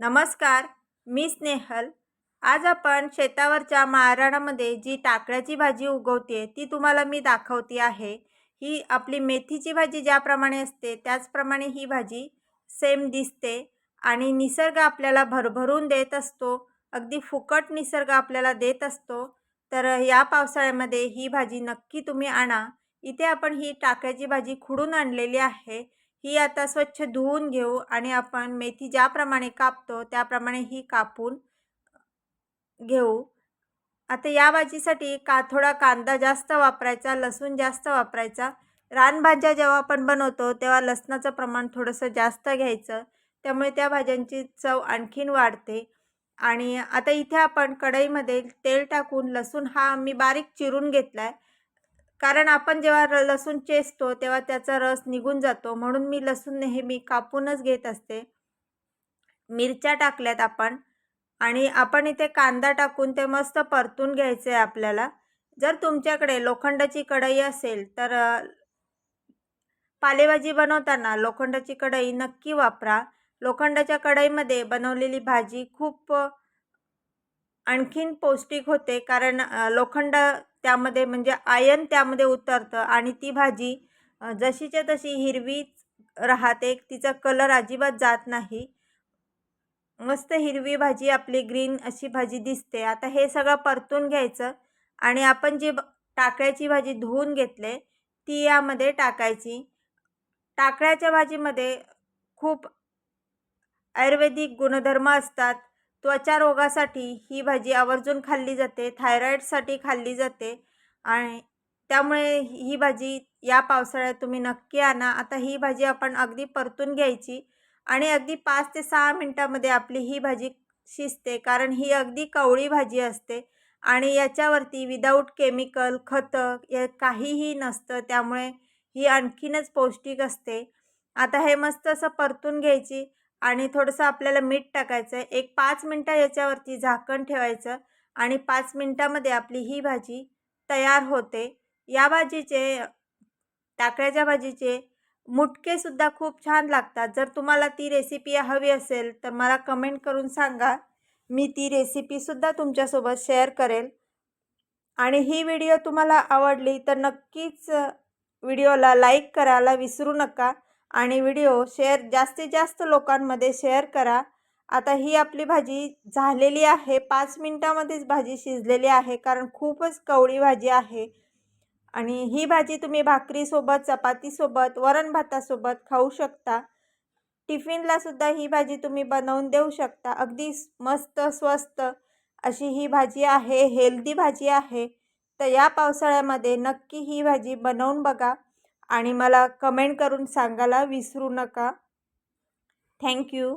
नमस्कार मी स्नेहल. आज आपण शेतावरच्या माळरानामध्ये जी टाकळ्याची भाजी उगवते ती तुम्हाला मी दाखवते आहे. ही आपली मेथीची भाजी ज्याप्रमाणे असते त्याचप्रमाणे ही भाजी सेम दिसते आणि निसर्ग आपल्याला भरभरून देत असतो. अगदी फुकट निसर्ग आपल्याला देत असतो. तर या पावसाळ्यामध्ये ही भाजी नक्की तुम्ही आणा. इथे आपण ही टाकळ्याची भाजी खुडून आणलेली आहे. ही आता स्वच्छ धुवून घेऊ आणि आपण मेथी ज्याप्रमाणे कापतो त्याप्रमाणे ही कापून घेऊ. आता या भाजीसाठी का थोडा कांदा जास्त वापरायचा लसूण जास्त वापरायचा. रानभाज्या जेव्हा आपण बनवतो तेव्हा लसणाचं प्रमाण थोडंसं जास्त घ्यायचं. त्यामुळे त्या भाज्यांची चव आणखीन वाढते. आणि आता इथे आपण कढईमध्ये तेल टाकून लसूण हा मी बारीक चिरून घेतला आहे कारण आपण जेव्हा लसूण चेचतो तेव्हा त्याचा रस निघून जातो. म्हणून मी लसूण नेहमी कापूनच घेत असते. मिरच्या टाकल्यात आपण आणि आपण इथे कांदा टाकून ते मस्त परतून घ्यायचं आहे आपल्याला. जर तुमच्याकडे लोखंडाची कढई असेल तर पालेभाजी बनवताना लोखंडाची कढई नक्की वापरा. लोखंडाच्या कढईमध्ये बनवलेली भाजी खूप आणखीन पौष्टिक होते. कारण लोखंड त्यामध्ये म्हणजे आयन त्यामध्ये उतरतं आणि ती भाजी जशीच्या तशी हिरवीच राहते. तिचा कलर अजिबात जात नाही. मस्त हिरवी भाजी आपली ग्रीन अशी भाजी दिसते. आता हे सगळं परतून घ्यायचं आणि आपण जी टाकळ्याची भाजी धुवून घेतले ती यामध्ये टाकायची. टाकळ्याच्या भाजीमध्ये खूप आयुर्वेदिक गुणधर्म असतात. त्वचा रोगासाठी ही भाजी आवर्जून खाल्ली जाते थायरॉईडसाठी खाल्ली जाते आणि त्यामुळे ही भाजी या पावसाळ्यात तुम्ही नक्की आणा. आता ही भाजी आपण अगदी परतून घ्यायची आणि अगदी पाच ते सहा मिनटामध्ये आपली ही भाजी शिजते कारण ही अगदी कवळी भाजी असते आणि याच्यावरती विदाऊट केमिकल खतं या काहीही नसतं. त्यामुळे ही आणखीनच पौष्टिक असते. आता हे मस्त असं परतून घ्यायची आणि थोडंसं आपल्याला मीठ टाकायचं आहे एक पाच मिनटं याच्यावरती झाकण ठेवायचं आणि पाच मिनटामध्ये आपली ही भाजी तयार होते. या भाजीचे टाकळ्याच्या भाजीचे मुटकेसुद्धा खूप छान लागतात. जर तुम्हाला ती रेसिपी हवी असेल तर मला कमेंट करून सांगा. मी ती रेसिपीसुद्धा तुमच्यासोबत शेअर करेल. आणि ही व्हिडिओ तुम्हाला आवडली तर नक्कीच व्हिडिओला लाईक करायला विसरू नका. आणि व्हिडिओ शेअर जास्तीत जास्त लोकांमध्ये शेअर करा. आता ही आपली भाजी झालेली आहे. पाच मिनटामध्येच भाजी शिजलेली आहे कारण खूपच कवळी भाजी आहे. आणि ही भाजी तुम्ही भाकरीसोबत चपातीसोबत वरण भातासोबत खाऊ शकता. टिफिनलासुद्धा ही भाजी तुम्ही बनवून देऊ शकता. अगदी मस्त स्वस्त अशी ही भाजी आहे. हेल्दी भाजी आहे. तर या पावसाळ्यामध्ये नक्की ही भाजी बनवून बघा. आणि मला कमेंट करून सांगायला विसरू नका. थँक्यू.